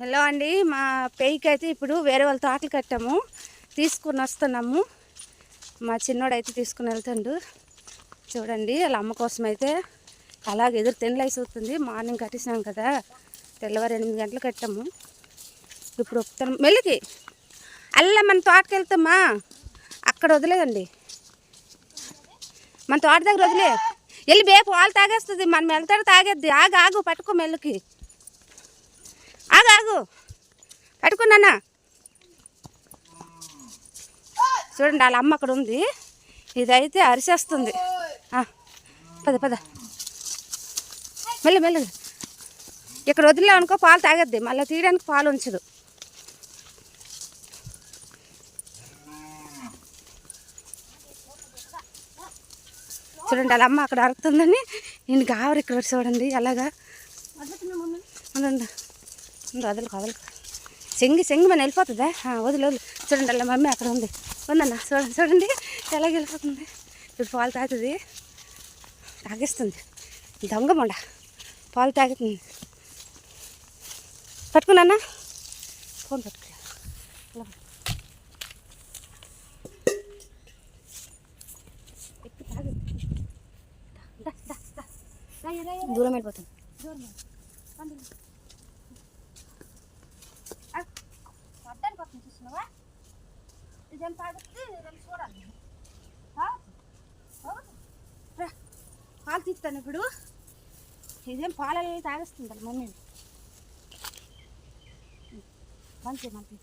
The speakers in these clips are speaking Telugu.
హలో అండి మా పెయ్యికి అయితే ఇప్పుడు వేరే వాళ్ళ తోటలు కట్టాము. తీసుకుని వస్తున్నాము. మా చిన్నోడు అయితే తీసుకుని వెళ్తుండు. చూడండి వాళ్ళ అమ్మ కోసం అయితే అలాగే ఎదురు తినలేసి అవుతుంది మార్నింగ్ కట్టేసాం కదా తెల్లవారు ఎనిమిది గంటలు కట్టాము. ఇప్పుడు ఒప్పుతాం మెల్లికి. అల్లా మన తోటకి వెళ్తామా? అక్కడ వదిలేదండి మన తోట దగ్గర వదిలే. వెళ్ళి బేపు వాళ్ళు తాగేస్తుంది. మనం వెళ్తాడు తాగేద్ది. ఆగు ఆగు పట్టుకో మెల్లికి. ఆగు. ఆగు పట్టుకున్నానా చూడండి వాళ్ళ అమ్మ అక్కడ ఉంది. ఇదైతే అరిసేస్తుంది. పద పద. మెల్ల మెల్ల. ఇక్కడ వదిలేమనుకో పాలు తాగద్ది. మళ్ళీ తీయడానికి పాలు ఉంచదు. చూడండి వాళ్ళ అమ్మ అక్కడ అరుతుందని నేను కావరు ఇక్కడ చూడండి అలాగా ఉండండి వదలకు వదలు వదలు చెంగి చెంగి మన వెళ్ళిపోతుందా? వదిలి వదిలి. చూడండి అలా మమ్మీ అక్కడ ఉంది. ఉందన్న చూడండి చూడండి. ఎలాగ వెళ్ళిపోతుంది? ఇప్పుడు పాలు తాగుతుంది. తాగిస్తుంది. దొంగ మొండ. పాలు తాగుతుంది. పట్టుకున్నా ఫోన్ పట్టుకు దూరం వెళ్ళిపోతుంది. దూరం పడ్డానికి ఇదేం తాగుతుంది ఇదేం చూడాలి ఆ? అవును. రా. పాలు తీస్తాను ఇప్పుడు ఇదేం పాలలో తాగేస్తుంది మమ్మీ మంచి మంచి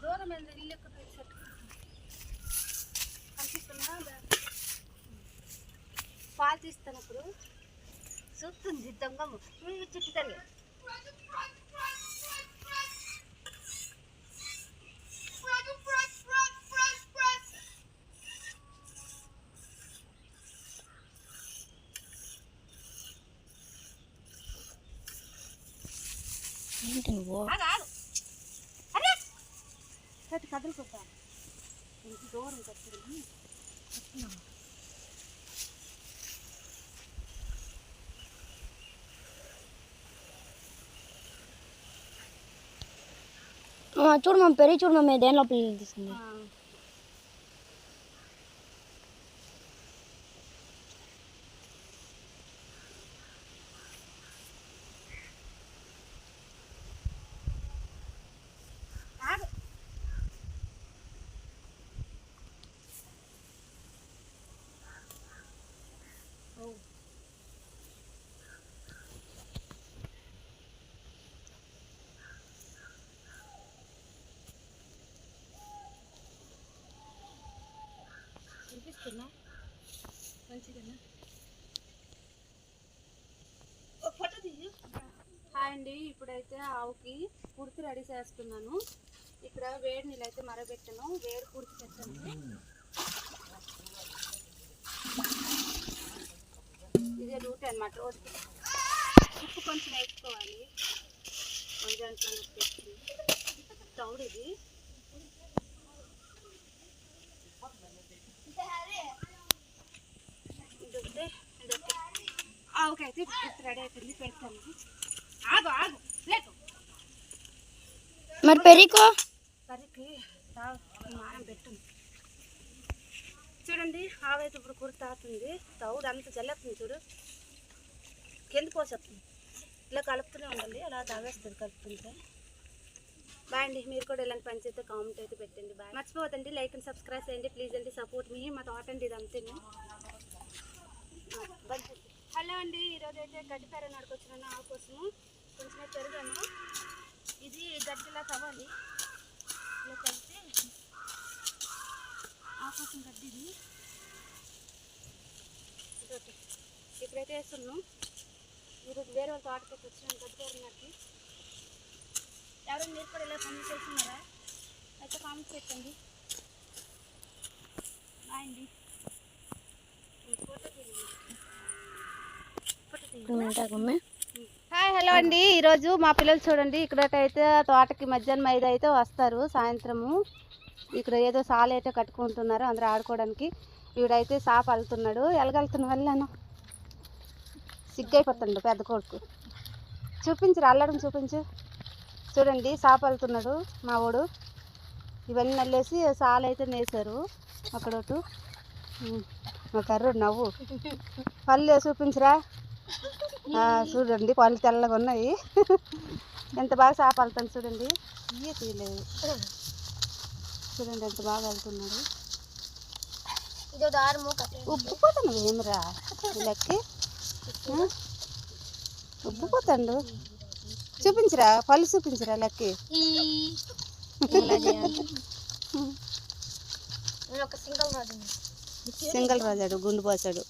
దూరం వెళ్ళి ఇల్లు పాలు తీస్తాను ఇప్పుడు చూస్తుంది దొంగము చుట్టు తల్లి ఏంటి నువ్వు? దూరం కట్టింది చూడు మేము పెరిగి చూడు మేము దేని లోపల తీసుకుంది మంచిదేనా? ఫోటో తీయు. హాయ్ అండి ఇప్పుడైతే ఆవుకి కుర్తి రెడీ చేస్తున్నాను. ఇక్కడ వేడి నీళ్ళు అయితే మరబెట్టాను వేడి కుర్తి పెట్టాను ఇదే రూట్ అనమాట రోజుకి ఉప్పు కొంచెం వేసుకోవాలి. కొంచెం ఉప్పు ఇది. రెడీ అయిపోయింది పెడతాను. ఆగు ఆగు మరి పెరికో. పెట్టండి చూడండి ఆవైతే ఇప్పుడు కూర తాగుతుంది. తౌడు అంత చల్లేస్తుంది చూడు. కింద పోసేస్తుంది. ఇలా కలుపుతూనే ఉండాలి అలా తాగేస్తుంది కలుపుతుంటే. బాయ్ అండి. మీరు కూడా ఇలాంటి పని చేస్తే కామెంట్ అయితే పెట్టండి. బాయ్ మర్చిపోవద్దండి. లైక్ అండ్ సబ్స్క్రైబ్ చేయండి. ప్లీజ్ అండి. సపోర్ట్ మీ. మా తోట అండి ఇదంతే హలో అండి. ఈరోజు అయితే గడ్డి పేర నడుకొచ్చిన ఆవు కోసము కొంచెం పెరుగాను. ఇది గడ్డిలా తవ్వాలి. ఇలా కలిపి ఆ కోసం గడ్డి ఇది. ఇప్పుడైతే వేస్తున్నాం ఈరోజు వేరే వాళ్ళ తోటకి వచ్చాను గడ్డి పేరున్నట్టు ఎవరైనా మీరు కూడా ఇలా చేస్తున్నారా? అయితే కామెంట్ పెట్టండి. అండి. హాయ్ హలో అండి. ఈరోజు మా పిల్లలు చూడండి ఇక్కడైతే తోటకి మధ్యాహ్నం ఐదు అయితే వస్తారు సాయంత్రము. ఇక్కడ ఏదో సాలేటో కట్టుకుంటున్నారు అందరూ ఆడుకోవడానికి. వీడైతే సాప వెళ్తున్నాడు ఎలగలుతున్న వెళ్ళాను. సిగ్గైపోతాడు పెద్ద కొడుకు. చూపించరు అల్లడం చూపించు. చూడండి సాప వెళ్తున్నాడు మా వాడు. ఇవన్నీ నల్లేసి సాలైతే నేసారు అక్కడోటు ఉమ్, మా కర్రుడు నవ్వు. పళ్ళు చూపించరా? చూడండి పళ్ళు తెల్లగా ఉన్నాయి. ఎంత బాగా వెళ్తాను చూడండి. ఇయ్యే తీయలేదు. చూడండి ఎంత బాగా వెళ్తున్నాడు ఉబ్బిపోతాను ఏమిరా? ఉబ్బిపోతాడు. చూపించరా? పళ్ళు చూపించరా లెక్కి సింగల్ రాజాడు గుండు పోసాడు